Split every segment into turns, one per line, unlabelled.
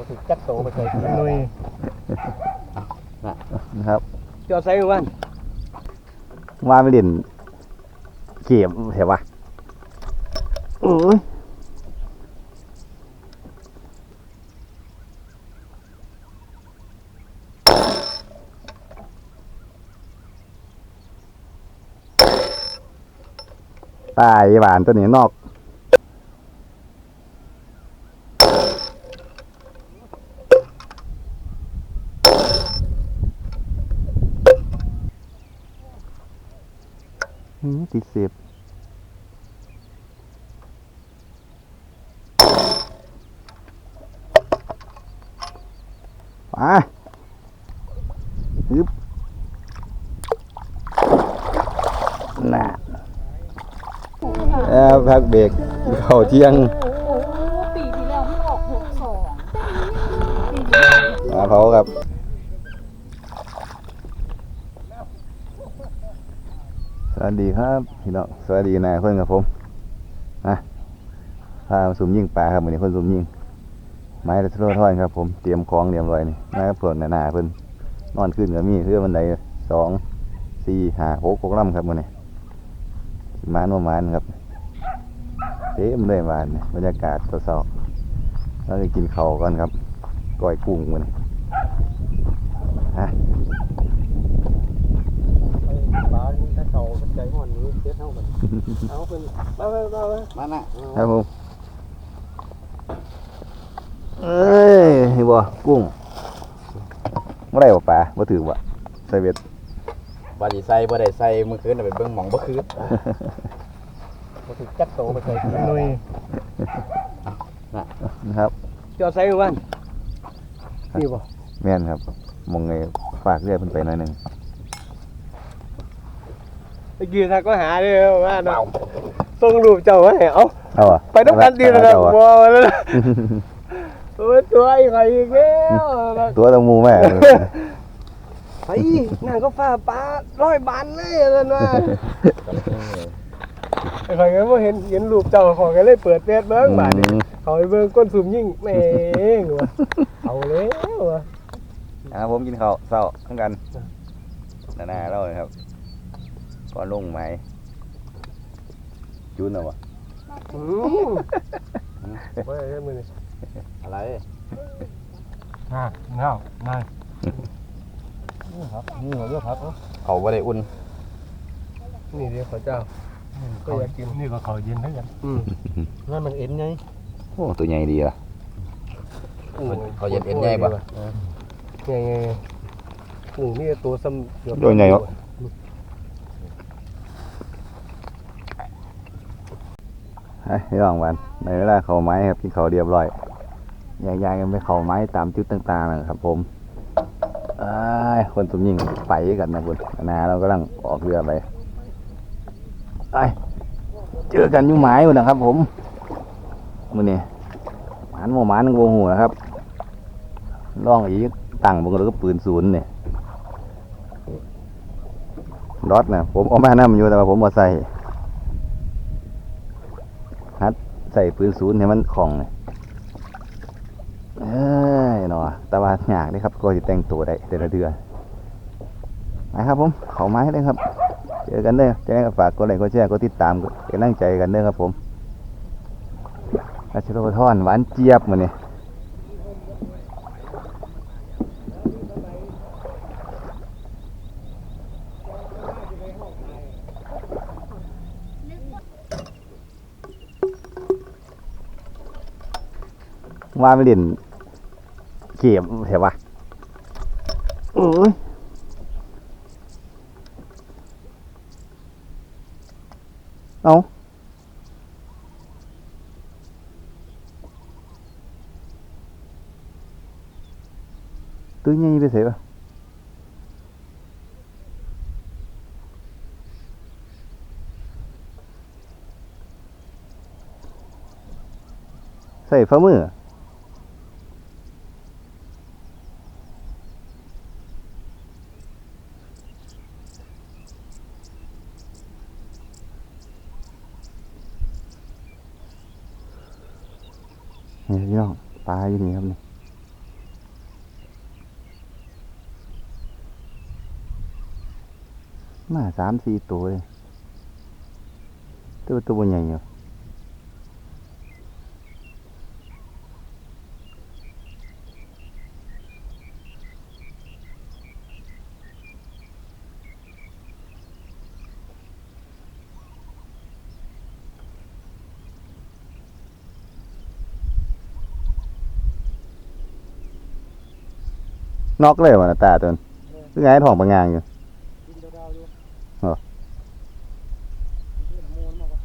บ่ถูกจักโตไปเคยนุย
นะครับ
จอดใส่วัน
ว่าไม่เล่นเกมเห็นปะโอ้ยตายหวานตัวนี้นอก ติดเสียบไปฮึบน่ะแอบพักเบรกเข้าเที่ยง ครับพี่น้องสวัสดีนายเพื่อนกับผมนะพาสุ่มยิงปลาครับวันนี้เพื่อนสุ่มยิงไม้ตะโททอนครับผมเตรียมของเตรียมรอยนี่นะครับเพื่อนหนาๆเพื่อนนอนขึ้นกับมีเพื่อมันใดสองสี่ห้าหกหกลำครับวันนี้มานว่ามานครับเต็มเลยหวานบรรยากาศสดๆเราจะกินข้าวก่อนครับก้อยกุ้งวันนี้ฮะ
ไปบ้านถ้าเขา ใจห่อนนี้เจ็ดเท่ากันเอาเป็นไปไปไปไป
มาน่ะ
ครับผมเอ้ยเห็นบ่กุ้งเมื่อไรบ่ปลาบ่ถือบ่ใส่เบ็ด
ว่าสิใส่บ่ได้ใส่มื้อคืนน่ะไปเบิ่งหม่องบ่คืน
บ่ถูกจักโตไปเคยนุย
นะครับ
จอดใส่วันนี่บ่
แม่นครับมองไงฝากเรื่อยเพิ่นไปหน่อยหนึง
ตะกี้ถ้าก็หาเด้อว่าเนาะส่งรูปเจ้าไว้ให้เอา
เอาอะ
ไปต้องกันดีแล้วนะ
เอา
บ่
อะ
แล้วนะโอ้ยตัวอีกอะไรอีกแล้ว
ตัวตะมูแม่
ไปนั่งก็ฟ้าปลาร้อยบานเลยนั่นว่าไอ้ข่อยก็บ่เห็นเห็นรูปเจ้าของก็เลยเปิดเฟซเบิ่งบาดนี้เขาไปเบิ่งก้นสุ่มยิ่งแม่งว่ะเอาแล้วว่ะ
ครับผมกินข้าวเช้าทั้งกันนาๆเราเลยครับ ก่อนลงไม้จุนเอาบ่
อืมเว้ยเอ้ยมือนี่
อะไร
อะเงานั่นนี่ครับนี่หัวเรือครับเอ้า
เขาบ่ได้อุ่น
นี่เดียวขอเจ้า ก็อยากกิน
นี่ก็เขาเย็นทั้งกัน
อืมนั่นมันเอ็นไง
โอ้ตัวใหญ่ดีอะ
เขาเย็นเอ็นใหญ่บ่
ใหญ่ไงกุ้งนี่ตัวซ้ำเกือบ
ตัวใหญ่เหรอ ไอ้พี่น้องวันในเวลาเขาไม้ครับกินข้าเรียบร้อยแยๆกันไปเขาไม้ตามจุดต่างๆนะครับ ผมคนสมยิงไปกันนะคุณนาเรากำลังออกเรือไปไปเจอกันอยู่ไม้อยู่นะครับ ผมมือนี่หมานโมหมานโมหูนะครับล่องอีกตั้งบนแล้วก็ปืนศูนย์เนี่ยรถนะผมเอามานํอยู่แต่ว่าผมเอาใส่ฮัด ใส่ปืนศูนย์ให้มันคล่องเนี่ยเอ้ยเนาะแต่ว่าหยากเลยครับก็จะแต่งตัวได้แต่ละเดือนนะครับผมเขาไม้เลยครับ เจอกันเด้อจะได้ฝากกดไลค์กดแชร์กดติดตามกดนั่งใจกันเด้อครับผมราชโรทอนหวานเจี๊ยบมื้อนี้ ว่าไม่เล่นเกมเห็นปะโอ้ยเอาตัวใหญ่ไปเสียปะใส่ฝ่ามือ นี่พี่องปลาอยู่นี่ครับนี่มาสามสี่ตัวเลยตัวตัวใหญ่อยู่ นอกเลยวะน่ะตาตัวนั้นคือไงท้องบางงางอยู่
กินดาวๆอยู่
เหรอ
กินน้ำมูลมากกว่า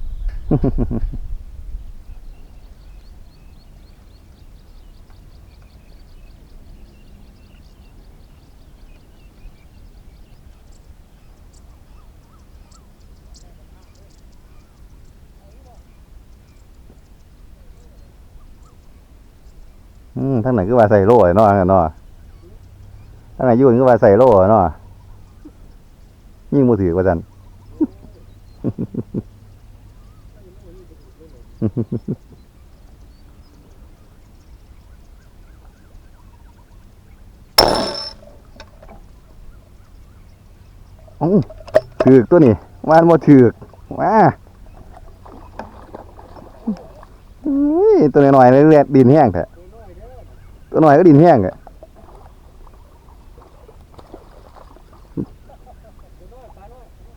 อืมทั้งไหนคือว่าใส่โล่ไอ้เนาะเนาะ ทั้งไหนยุ่นคือว่าใส่โล่เนาะยิ่งมือถือกว่าจันถือกตัวนี้วานบ่ถือกว้าตัวน้อยๆเลยเลือดดินแห้งแท้ตัวน้อยก็ดินแห้งอะปล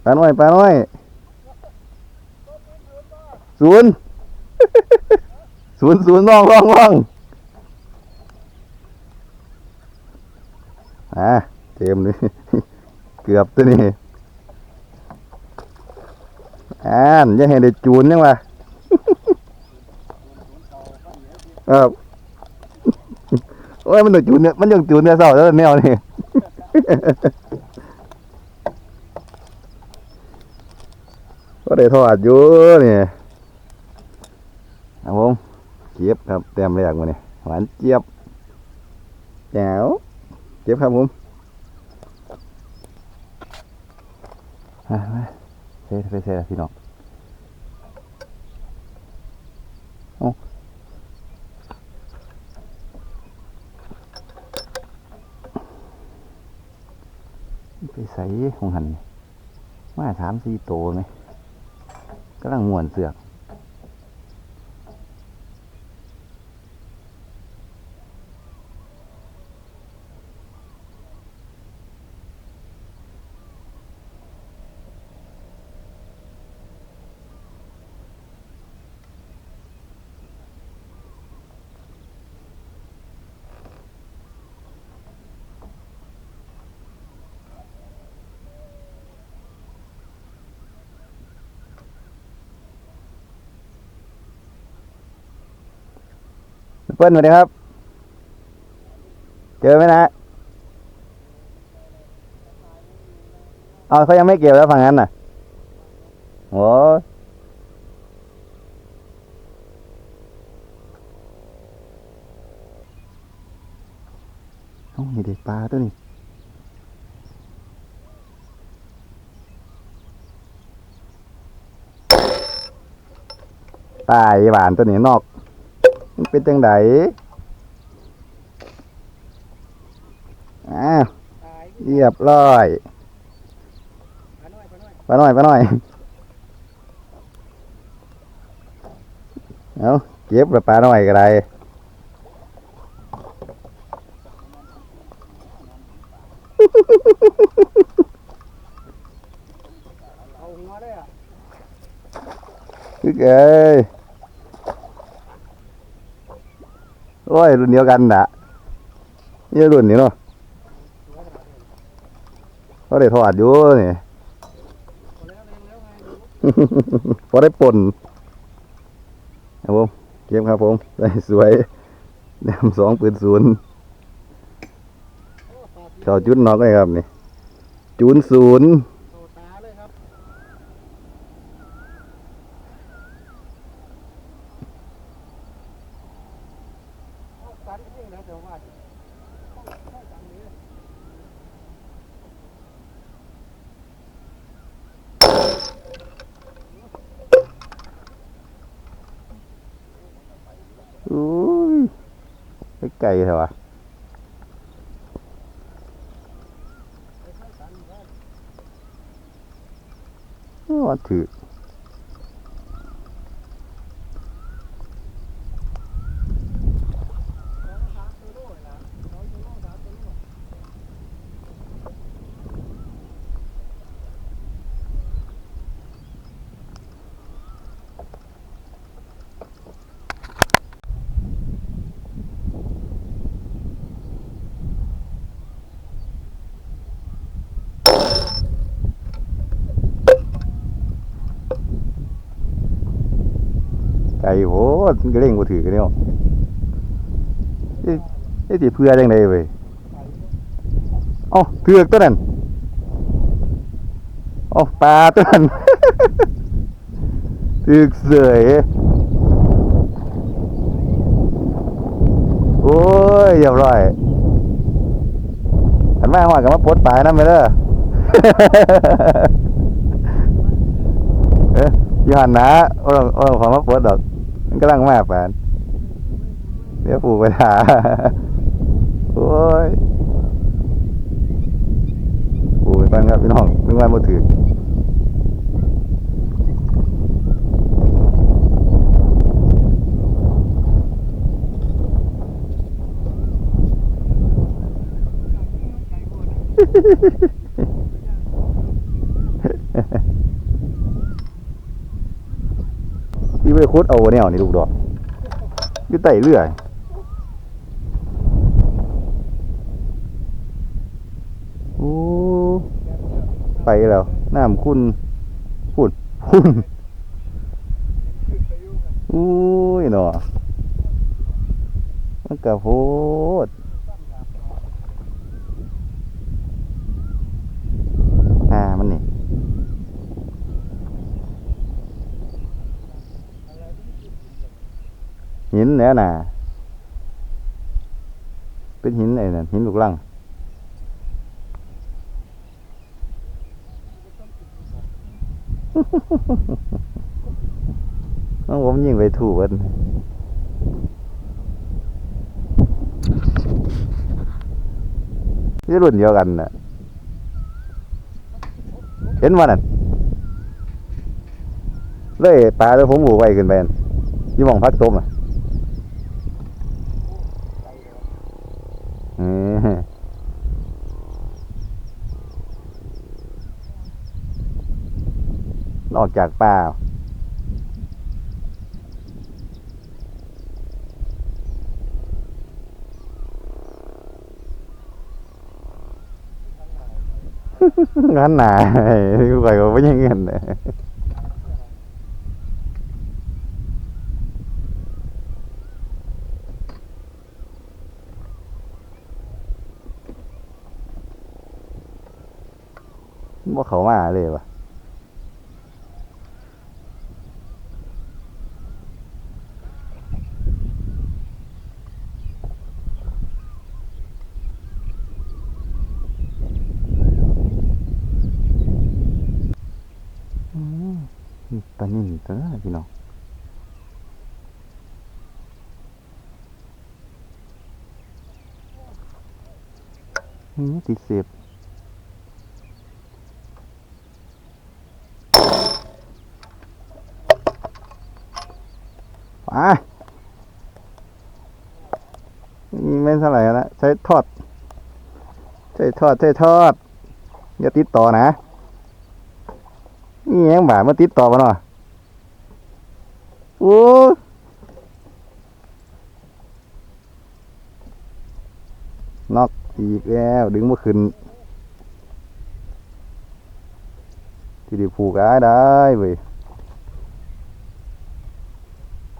าน้อยปลาน้อยศูนย์ศูนย์ศูนย์น้องน้องน้องอะเต็มเลยเกือบตัวนี้อ่านยังเห็นได้จูนยังวะเออโอ้ยมันต้องจูนเนี่ยมันยังจูนเนี่ยเศร้าแล้วแนวนี่ ก็ได้ทอดอยู่นี่ครับผมเก็บครับเต็มแรกมาเนี่ยหวานเจี๊ยบแจ๋วเก็บครับผมอะมาเซ่ไปเซ่พี่น้องเอไปใส่ของหันนี่มาสามสี่โตวไหม กำลังม่วนเสือก เปิ้ลสวัสดีครับ เจอไหมนะเอาเขายังไม่เก็บแล้วฝั่งนั้นน่ะโอ้โอ้ยเด็กปลาตัวนี้ตายหวานตัวนี้นอก เป็นจังไดอ้าว
ตาย
เรียบร้อย
ปลาน้อยปลาน้อย
ปลาหน่อยปลาหน่อยเอาเก็บแล้วปลาหน่อยก็ได้
เอาหัวได้อะ
คือเอ้ย โอ้ยรุ่นเดียวกันน่ะนี่รุ่นนี้เนาะเขาได้ทอดอยู่นี่พอได้ป่นครับผมเก็บครับผมสวยแนมสองปืนศูนย์เขาจุดนอกเลยครับนี่จูนศูนย์
โตตาเลยครับเอาสันจริงนะเดี๋ยวว่าดิเอาสันนี้
อุ้ย ไปไก่เถอะวะ ถือ ไก่โหมันก็เร่งบ่ถือกันเนี่ยเอ๊ะเอ๊ะสิเพื่อจังไดเว้ยเอ้าถือกตัวนั้นเอ้าปลาตัวนั้นเถือกเสยโอ้ยเรียบร้อยอันมาหอดกับมาปลดปลายนำไปเด้อเอ๊ะอยู่หันนะโอ้โอ้ของมาปลดดอก กำลังมาแฟนเดี๋ยวปู่ไปหาโอ้ยปู่ไปฟังครับพี่น้องนึกว่าบ่ถือ ที่ไปคุดเอาแนวนี่ลูกดอกอยู่ใต้เรื่อยโอ้ไปแล้วน้ำคุณพุ่นพุ่นอุ้ยหนอมันกะโพดอ่ามันนี่ หินเนี่ยน่ะเป็นหินไอ้นั่นหินลูกลังน้องผมยิงไปถูกกันนี่รุ่นเดียวกันน่ะ เห็นว่านั่นเลยปลาตัวผมหูไวขึ้นไปยี่มองพักต้มอะอืม นอกจากปลางั้นหนากูไปก็ไม่ยังเงินเลยว่าเขามาเลยวะอืม ปลานิ่นตัวนั้นพี่น้องติดเสียบไปนี่ไม่เท่าไหร่แล้วใช้ทอด ใช้ทอด ใช้ทอด อย่าติดต่อนะ นี่ยังบ่ามาติดต่อมาหน่อย โอ้นอกอีกแล้ว ดึงมาขึ้น ที่ดีผูกได้ได้เว้ย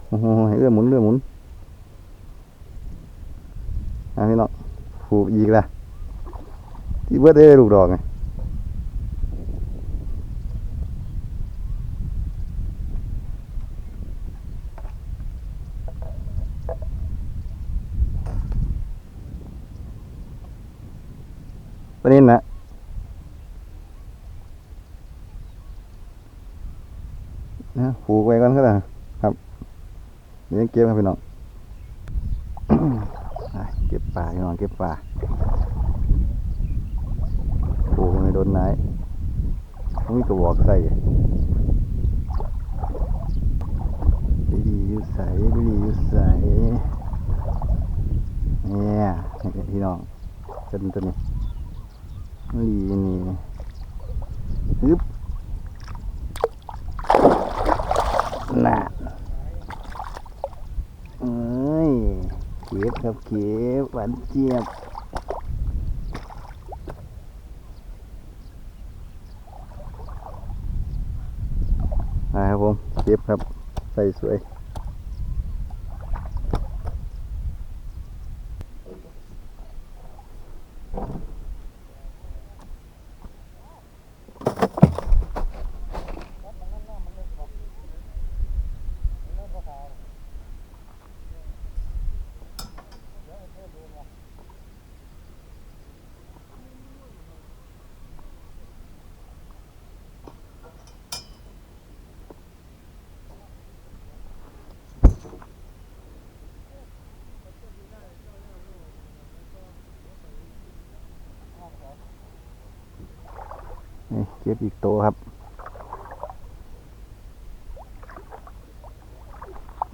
โอ้โหเรื่อหมุนเรื่อหมุนอะพี่น้องผูกอีกละที่เบิดได้ลูกดอกไง นี้นะนะผูกไว้ก่อนก็ได้ครับเดี๋ยวเก็บครับพี่น้องเก็บปลาพี่น้องเก็บปลาผูกไม่โดนไหนต้องมีกระบอกใส่ไปดียู่ใส่ไปดียู่ใส่เนี่ยพี่น้องจนตัวนี้ บุรีนี่ฮึบน่ะเอ้ยเก็บครับเก็บหวานเจี๊ยบนะครับผมเก็บครับใส่สวย นี่เก็บอีกโตครับ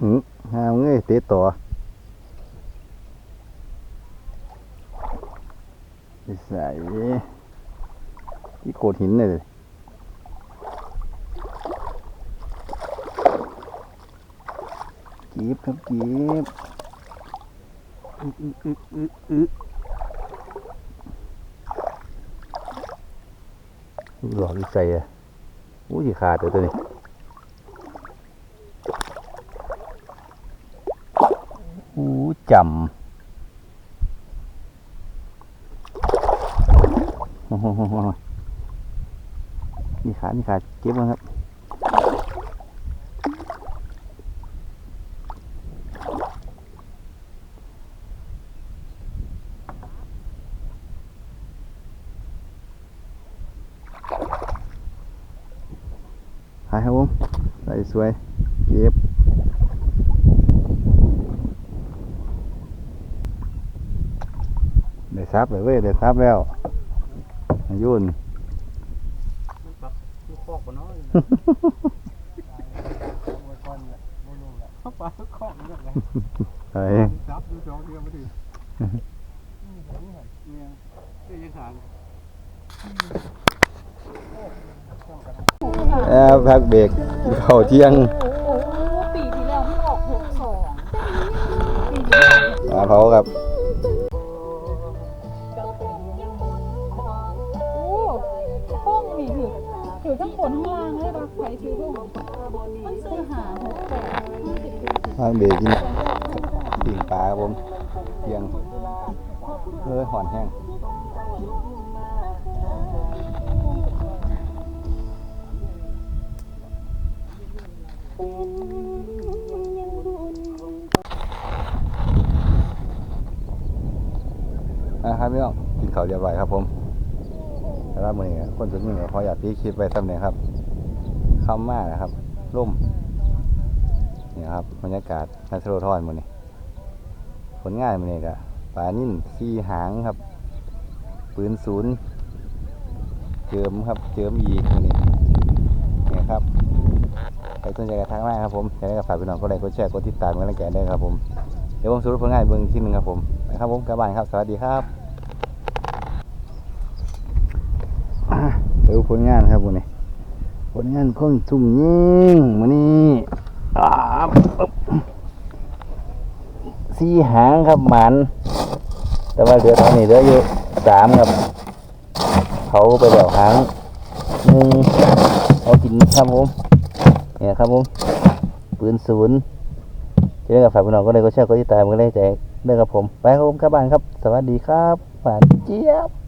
อืมหาเงยเตะต่อใส่ที่โขดหินเลยเก็บครับเก็บอึอึอึอึอึอึ หลอกอีใส่อะอู้ยขาดเลยตัวนี้หูจำนี่ขาดนี่ขาดเก็บมาครับ หายครับผมใส่สวยเก็บได้ซับเลยเว้ยได้ซับแล้วอายุน
มีคอกบ่เนาะเข้าไปคอกเรื่องอะไร
เฮ้ย
ซับดูสองเดือนมาถึงเนี่ยเรื่องยังขาง
แอบพักเบรกกินข้าวเที่ยง
ปีที่แล้วมันออกหกสองปีนี้
มาเผาครับ
โอ้ห้องนี่ถือถือทั้งบนทั้งล่างเลยปะใครซื้อห้องมันซื้อหาหกแปดห้าสิบปี
พักเบรกกินปิ่งปลาครับผมเที่ยงเอ้ยหอนแห้ง นะครับพี่น้องกินข้าวเรียบร้อยครับผมแต่ว่ามื้อนี้คนสุดนี้ขออยากตีคลิปไว้ซ้ำเนี่ยครับค่ำมากนะครับร่มนี่ครับบรรยากาศนัทโรทอนมันนี่ผลงานมันนี่ก็ปลานิ่นซีหางครับ ปืนศูนย์เจิมครับ เจิมอีกมือนี ใครสนใจกระทักมาครับผมอยากได้กับฝากพี่น้องก็ไลค์กดแชร์กดติดตามกันแล้วแกได้ครับผมเดี๋ยวผมสรุปผลงานเบื้องอีกที่หนึ่งครับผมครับผมกลับบ้านครับ สวัสดีครับอะเดี๋ยวผลงานครับวันนี้ผลงานคนสุ่มยิงมันนี่อ่าปึ๊บสี่หางครับหมันแต่ว่าเหลือเท่านี้เหลืออยู่สามครับเขาไปเดี่ยวหางหนึ่งเอากินครับผม เนี่ยครับผมปืนศูนย์จะได้กับฝ่ายพี่น้องก็เลยก็เชื่อก็ที่ตามก็เลยใจเรื่องกับผม ไปครับผมกลับบ้านครับ สวัสดีครับหวานเจี๊ยบ